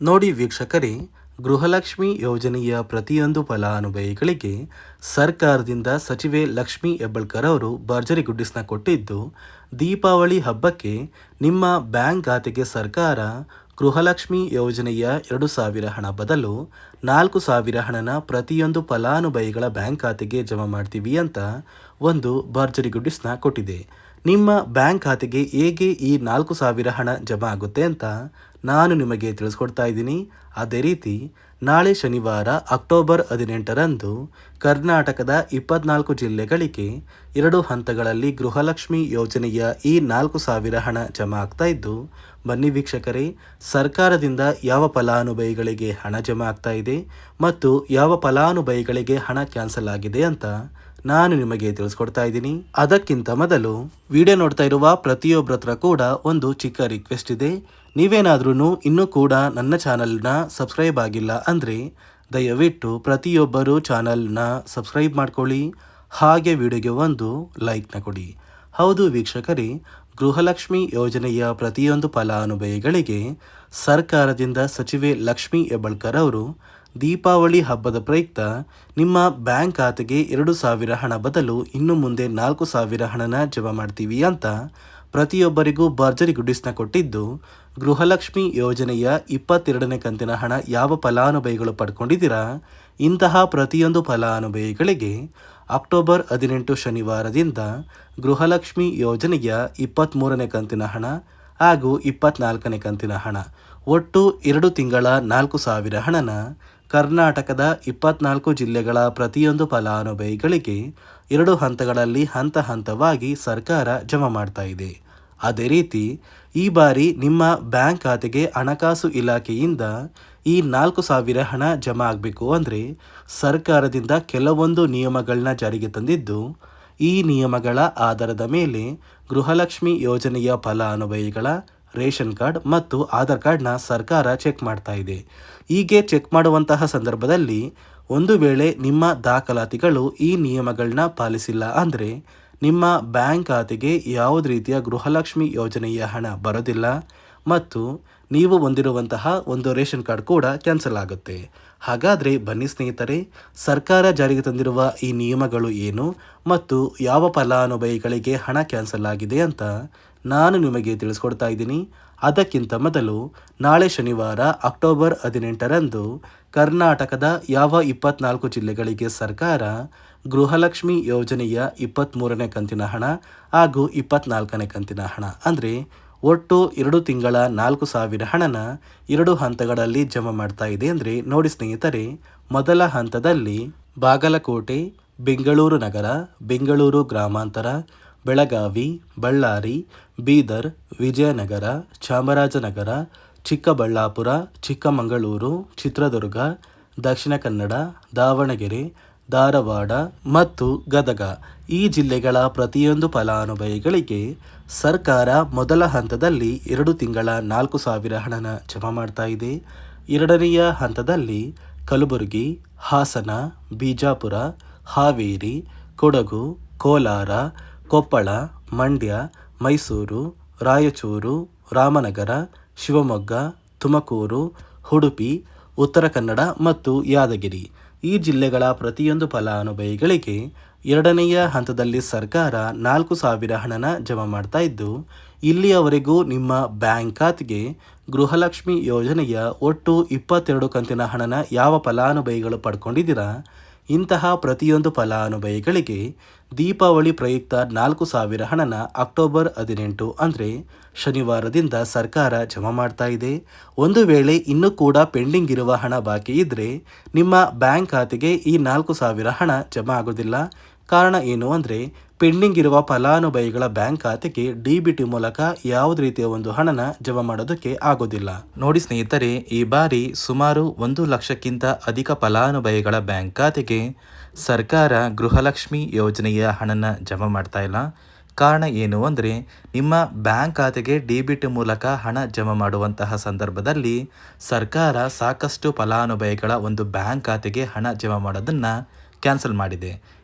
ನೋಡಿ ವೀಕ್ಷಕರೇ, ಗೃಹಲಕ್ಷ್ಮಿ ಯೋಜನೆಯ ಪ್ರತಿಯೊಂದು ಫಲಾನುಭವಿಗಳಿಗೆ ಸರ್ಕಾರದಿಂದ ಸಚಿವೆ ಲಕ್ಷ್ಮಿ ಹೆಬ್ಬಳ್ಕರ್ ಅವರು ಭರ್ಜರಿ ಗುಡ್ಡಿಸ್ನ ಕೊಟ್ಟಿದ್ದು, ದೀಪಾವಳಿ ಹಬ್ಬಕ್ಕೆ ನಿಮ್ಮ ಬ್ಯಾಂಕ್ ಖಾತೆಗೆ ಸರ್ಕಾರ ಗೃಹಲಕ್ಷ್ಮಿ ಯೋಜನೆಯ ಎರಡು ಸಾವಿರ ಹಣ ಬದಲು ನಾಲ್ಕು ಸಾವಿರ ಹಣನ ಪ್ರತಿಯೊಂದು ಫಲಾನುಭವಿಗಳ ಬ್ಯಾಂಕ್ ಖಾತೆಗೆ ಜಮಾ ಮಾಡ್ತೀವಿ ಅಂತ ಒಂದು ಭರ್ಜರಿ ಗುಡ್ಡಿಸ್ನ ಕೊಟ್ಟಿದೆ. ನಿಮ್ಮ ಬ್ಯಾಂಕ್ ಖಾತೆಗೆ ಹೇಗೆ ಈ ನಾಲ್ಕು ಸಾವಿರ ಹಣ ಜಮಾ ಆಗುತ್ತೆ ಅಂತ ನಾನು ನಿಮಗೆ ತಿಳಿಸ್ಕೊಡ್ತಾ ಇದ್ದೀನಿ. ಅದೇ ರೀತಿ, ನಾಳೆ ಶನಿವಾರ ಅಕ್ಟೋಬರ್ ಹದಿನೆಂಟರಂದು ಕರ್ನಾಟಕದ ಇಪ್ಪತ್ನಾಲ್ಕು ಜಿಲ್ಲೆಗಳಿಗೆ ಎರಡು ಹಂತಗಳಲ್ಲಿ ಗೃಹಲಕ್ಷ್ಮಿ ಯೋಜನೆಯ ಈ ನಾಲ್ಕು ಸಾವಿರ ಹಣ ಜಮಾ ಆಗ್ತಾ ಇದ್ದು, ಬನ್ನಿ ವೀಕ್ಷಕರೇ, ಸರ್ಕಾರದಿಂದ ಯಾವ ಫಲಾನುಭವಿಗಳಿಗೆ ಹಣ ಜಮಾ ಆಗ್ತಾ ಇದೆ ಮತ್ತು ಯಾವ ಫಲಾನುಭವಿಗಳಿಗೆ ಹಣ ಕ್ಯಾನ್ಸಲ್ ಆಗಿದೆ ಅಂತ ನಾನು ನಿಮಗೆ ತಿಳಿಸ್ಕೊಡ್ತಾ ಇದ್ದೀನಿ. ಅದಕ್ಕಿಂತ ಮೊದಲು ವಿಡಿಯೋ ನೋಡ್ತಾ ಇರುವ ಪ್ರತಿಯೊಬ್ಬರತ್ರ ಕೂಡ ಒಂದು ಚಿಕ್ಕ ರಿಕ್ವೆಸ್ಟ್ ಇದೆ. ನೀವೇನಾದ್ರೂ ಇನ್ನೂ ಕೂಡ ನನ್ನ ಚಾನಲ್ನ ಸಬ್ಸ್ಕ್ರೈಬ್ ಆಗಿಲ್ಲ ಅಂದರೆ ದಯವಿಟ್ಟು ಪ್ರತಿಯೊಬ್ಬರು ಚಾನಲ್ನ ಸಬ್ಸ್ಕ್ರೈಬ್ ಮಾಡ್ಕೊಳ್ಳಿ. ಹಾಗೆ ವಿಡಿಯೋಗೆ ಒಂದು ಲೈಕ್ನ ಕೊಡಿ. ಹೌದು ವೀಕ್ಷಕರೇ, ಗೃಹಲಕ್ಷ್ಮಿ ಯೋಜನೆಯ ಪ್ರತಿಯೊಂದು ಫಲಾನುಭವಿಗಳಿಗೆ ಸರ್ಕಾರದಿಂದ ಸಚಿವೆ ಲಕ್ಷ್ಮಿ ಹೆಬ್ಬಳ್ಕರ್ ಅವರು ದೀಪಾವಳಿ ಹಬ್ಬದ ಪ್ರಯುಕ್ತ ನಿಮ್ಮ ಬ್ಯಾಂಕ್ ಖಾತೆಗೆ ಎರಡು ಸಾವಿರ ಹಣ ಬದಲು ಇನ್ನು ಮುಂದೆ ನಾಲ್ಕು ಸಾವಿರ ಹಣನ ಜಮಾ ಮಾಡ್ತೀವಿ ಅಂತ ಪ್ರತಿಯೊಬ್ಬರಿಗೂ ಭರ್ಜರಿ ಗುಡಿಸ್ನ ಕೊಟ್ಟಿದ್ದು ಗೃಹಲಕ್ಷ್ಮಿ ಯೋಜನೆಯ ಇಪ್ಪತ್ತೆರಡನೇ ಕಂತಿನ ಹಣ ಯಾವ ಫಲಾನುಭವಿಗಳು ಪಡ್ಕೊಂಡಿದ್ದೀರಾ? ಇಂತಹ ಪ್ರತಿಯೊಂದು ಫಲಾನುಭವಿಗಳಿಗೆ ಅಕ್ಟೋಬರ್ ಹದಿನೆಂಟು ಶನಿವಾರದಿಂದ ಗೃಹಲಕ್ಷ್ಮಿ ಯೋಜನೆಯ ಇಪ್ಪತ್ತ್ಮೂರನೇ ಕಂತಿನ ಹಣ ಹಾಗೂ ಇಪ್ಪತ್ನಾಲ್ಕನೇ ಕಂತಿನ ಹಣ. ಒಟ್ಟು ಎರಡು ತಿಂಗಳ ನಾಲ್ಕು ಸಾವಿರ ಹಣನ ಕರ್ನಾಟಕದ ಇಪ್ಪತ್ನಾಲ್ಕು ಜಿಲ್ಲೆಗಳ ಪ್ರತಿಯೊಂದು ಫಲಾನುಭವಿಗಳಿಗೆ ಎರಡು ಹಂತಗಳಲ್ಲಿ ಹಂತ ಹಂತವಾಗಿ ಸರ್ಕಾರ ಜಮಾ ಮಾಡ್ತಾ ಇದೆ. ಅದೇ ರೀತಿ, ಈ ಬಾರಿ ನಿಮ್ಮ ಬ್ಯಾಂಕ್ ಖಾತೆಗೆ ಹಣಕಾಸು ಇಲಾಖೆಯಿಂದ ಈ ನಾಲ್ಕು ಸಾವಿರ ಹಣ ಜಮಾ ಆಗಬೇಕು ಅಂದರೆ ಸರ್ಕಾರದಿಂದ ಕೆಲವೊಂದು ನಿಯಮಗಳನ್ನ ಜಾರಿಗೆ ತಂದಿದ್ದು, ಈ ನಿಯಮಗಳ ಆಧಾರದ ಮೇಲೆ ಗೃಹಲಕ್ಷ್ಮಿ ಯೋಜನೆಯ ಫಲಾನುಭವಿಗಳ ರೇಷನ್ ಕಾರ್ಡ್ ಮತ್ತು ಆಧಾರ್ ಕಾರ್ಡ್ನ ಸರ್ಕಾರ ಚೆಕ್ ಮಾಡ್ತಾ ಇದೆ. ಹೀಗೆ ಚೆಕ್ ಮಾಡುವಂತಹ ಸಂದರ್ಭದಲ್ಲಿ ಒಂದು ವೇಳೆ ನಿಮ್ಮ ದಾಖಲಾತಿಗಳು ಈ ನಿಯಮಗಳನ್ನ ಪಾಲಿಸಿಲ್ಲ ಅಂದರೆ ನಿಮ್ಮ ಬ್ಯಾಂಕ್ ಖಾತೆಗೆ ಯಾವುದೇ ರೀತಿಯ ಗೃಹಲಕ್ಷ್ಮಿ ಯೋಜನೆಯ ಹಣ ಬರೋದಿಲ್ಲ ಮತ್ತು ನೀವು ಹೊಂದಿರುವಂತಹ ಒಂದು ರೇಷನ್ ಕಾರ್ಡ್ ಕೂಡ ಕ್ಯಾನ್ಸಲ್ ಆಗುತ್ತೆ. ಹಾಗಾದರೆ ಬನ್ನಿ ಸ್ನೇಹಿತರೆ, ಸರ್ಕಾರ ಜಾರಿಗೆ ತಂದಿರುವ ಈ ನಿಯಮಗಳು ಏನು ಮತ್ತು ಯಾವ ಫಲಾನುಭವಿಗಳಿಗೆ ಹಣ ಕ್ಯಾನ್ಸಲ್ ಆಗಿದೆ ಅಂತ ನಾನು ನಿಮಗೆ ತಿಳಿಸ್ಕೊಡ್ತಾ ಇದ್ದೀನಿ. ಅದಕ್ಕಿಂತ ಮೊದಲು ನಾಳೆ ಶನಿವಾರ ಅಕ್ಟೋಬರ್ ಹದಿನೆಂಟರಂದು ಕರ್ನಾಟಕದ ಯಾವ ಇಪ್ಪತ್ನಾಲ್ಕು ಜಿಲ್ಲೆಗಳಿಗೆ ಸರ್ಕಾರ ಗೃಹಲಕ್ಷ್ಮಿ ಯೋಜನೆಯ ಇಪ್ಪತ್ತ್ಮೂರನೇ ಕಂತಿನ ಹಣ ಹಾಗೂ ಇಪ್ಪತ್ನಾಲ್ಕನೇ ಕಂತಿನ ಹಣ, ಅಂದರೆ ಒಟ್ಟು ಎರಡು ತಿಂಗಳ ನಾಲ್ಕು ಸಾವಿರ ಹಣನ ಎರಡು ಹಂತಗಳಲ್ಲಿ ಜಮಾ ಮಾಡ್ತಾ ಇದೆ ಅಂದರೆ ನೋಡಿ ಸ್ನೇಹಿತರೆ, ಮೊದಲ ಹಂತದಲ್ಲಿ ಬಾಗಲಕೋಟೆ, ಬೆಂಗಳೂರು ನಗರ, ಬೆಂಗಳೂರು ಗ್ರಾಮಾಂತರ, ಬೆಳಗಾವಿ, ಬಳ್ಳಾರಿ, ಬೀದರ್, ವಿಜಯನಗರ, ಚಾಮರಾಜನಗರ, ಚಿಕ್ಕಬಳ್ಳಾಪುರ, ಚಿಕ್ಕಮಗಳೂರು, ಚಿತ್ರದುರ್ಗ, ದಕ್ಷಿಣ ಕನ್ನಡ, ದಾವಣಗೆರೆ ಧಾರವಾಡ ಮತ್ತು ಗದಗ ಈ ಜಿಲ್ಲೆಗಳ ಪ್ರತಿಯೊಂದು ಫಲಾನುಭವಿಗಳಿಗೆ ಸರ್ಕಾರ ಮೊದಲ ಹಂತದಲ್ಲಿ ಎರಡು ತಿಂಗಳ ನಾಲ್ಕು ಸಾವಿರ ಹಣನ ಜಮಾ ಮಾಡ್ತಾ ಇದೆ. ಎರಡನೆಯ ಹಂತದಲ್ಲಿ ಕಲಬುರಗಿ, ಹಾಸನ, ಬಿಜಾಪುರ, ಹಾವೇರಿ, ಕೊಡಗು, ಕೋಲಾರ, ಕೊಪ್ಪಳ, ಮಂಡ್ಯ, ಮೈಸೂರು, ರಾಯಚೂರು, ರಾಮನಗರ, ಶಿವಮೊಗ್ಗ, ತುಮಕೂರು, ಉಡುಪಿ, ಉತ್ತರ ಕನ್ನಡ ಮತ್ತು ಯಾದಗಿರಿ. ಈ ಜಿಲ್ಲೆಗಳ ಪ್ರತಿಯೊಂದು ಫಲಾನುಭವಿಗಳಿಗೆ ಎರಡನೆಯ ಹಂತದಲ್ಲಿ ಸರ್ಕಾರ ನಾಲ್ಕು ಸಾವಿರ ಹಣನ ಜಮಾ ಮಾಡ್ತಾ ಇದ್ದು, ಇಲ್ಲಿಯವರೆಗೂ ನಿಮ್ಮ ಬ್ಯಾಂಕ್ ಖಾತೆಗೆ ಗೃಹಲಕ್ಷ್ಮಿ ಯೋಜನೆಯ ಒಟ್ಟು ಇಪ್ಪತ್ತೆರಡು ಕಂತಿನ ಹಣನ ಯಾವ ಫಲಾನುಭವಿಗಳು ಪಡ್ಕೊಂಡಿದ್ದೀರಾ? ಇಂತಹ ಪ್ರತಿಯೊಂದು ಫಲಾನುಭವಿಗಳಿಗೆ ದೀಪಾವಳಿ ಪ್ರಯುಕ್ತ ನಾಲ್ಕು ಸಾವಿರ ಹಣನ ಅಕ್ಟೋಬರ್ ಹದಿನೆಂಟು ಅಂದರೆ ಶನಿವಾರದಿಂದ ಸರ್ಕಾರ ಜಮಾ ಮಾಡ್ತಾ ಇದೆ. ಒಂದು ವೇಳೆ ಇನ್ನೂ ಕೂಡ ಪೆಂಡಿಂಗ್ ಇರುವ ಹಣ ಬಾಕಿ ಇದ್ದರೆ ನಿಮ್ಮ ಬ್ಯಾಂಕ್ ಖಾತೆಗೆ ಈ ನಾಲ್ಕು ಸಾವಿರ ಹಣ ಜಮಾ ಆಗೋದಿಲ್ಲ. ಕಾರಣ ಏನು ಅಂದರೆ, ಪೆಂಡಿಂಗ್ ಇರುವ ಫಲಾನುಭವಿಗಳ ಬ್ಯಾಂಕ್ ಖಾತೆಗೆ ಡಿ ಬಿ ಟಿ ಮೂಲಕ ಯಾವುದೇ ರೀತಿಯ ಒಂದು ಹಣನ ಜಮಾ ಮಾಡೋದಕ್ಕೆ ಆಗೋದಿಲ್ಲ. ನೋಡಿ ಸ್ನೇಹಿತರೆ, ಈ ಬಾರಿ ಸುಮಾರು ಒಂದು ಲಕ್ಷಕ್ಕಿಂತ ಅಧಿಕ ಫಲಾನುಭವಿಗಳ ಬ್ಯಾಂಕ್ ಖಾತೆಗೆ ಸರ್ಕಾರ ಗೃಹಲಕ್ಷ್ಮಿ ಯೋಜನೆಯ ಹಣನ ಜಮಾ ಮಾಡ್ತಾ ಇಲ್ಲ. ಕಾರಣ ಏನು ಅಂದರೆ, ನಿಮ್ಮ ಬ್ಯಾಂಕ್ ಖಾತೆಗೆ ಡಿ ಬಿ ಟಿ ಮೂಲಕ ಹಣ ಜಮಾ ಮಾಡುವಂತಹ ಸಂದರ್ಭದಲ್ಲಿ ಸರ್ಕಾರ ಸಾಕಷ್ಟು ಫಲಾನುಭವಿಗಳ ಒಂದು ಬ್ಯಾಂಕ್ ಖಾತೆಗೆ ಹಣ ಜಮಾ ಮಾಡೋದನ್ನು ಕ್ಯಾನ್ಸಲ್ ಮಾಡಿದೆ.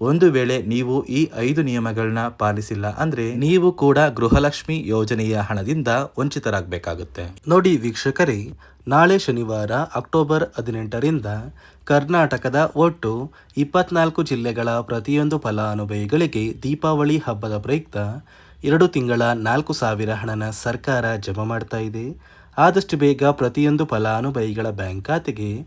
ಒಂದು ವೇಳೆ ನೀವು ಈ ಐದು ನಿಯಮಗಳನ್ನ ಪಾಲಿಸಿಲ್ಲ ಅಂದ್ರೆ ನೀವು ಕೂಡ ಗೃಹಲಕ್ಷ್ಮಿ ಯೋಜನೆಯ ಹಣದಿಂದ ವಂಚಿತರಾಗಬೇಕಾಗುತ್ತೆ. ನೋಡಿ ವೀಕ್ಷಕರೇ, ನಾಳೆ ಶನಿವಾರ ಅಕ್ಟೋಬರ್ ಹದಿನೆಂಟರಿಂದ ಕರ್ನಾಟಕದ ಒಟ್ಟು ಇಪ್ಪತ್ನಾಲ್ಕು ಜಿಲ್ಲೆಗಳ ಪ್ರತಿಯೊಂದು ಫಲಾನುಭವಿಗಳಿಗೆ ದೀಪಾವಳಿ ಹಬ್ಬದ ಪ್ರಯುಕ್ತ ಎರಡು ತಿಂಗಳ ನಾಲ್ಕು ಸಾವಿರ ಹಣನ ಸರ್ಕಾರ ಜಮಾ ಮಾಡ್ತಾ ಇದೆ. ಆದಷ್ಟು ಬೇಗ ಪ್ರತಿಯೊಂದು ಫಲಾನುಭವಿಗಳ ಬ್ಯಾಂಕ್ ಖಾತೆಗೆ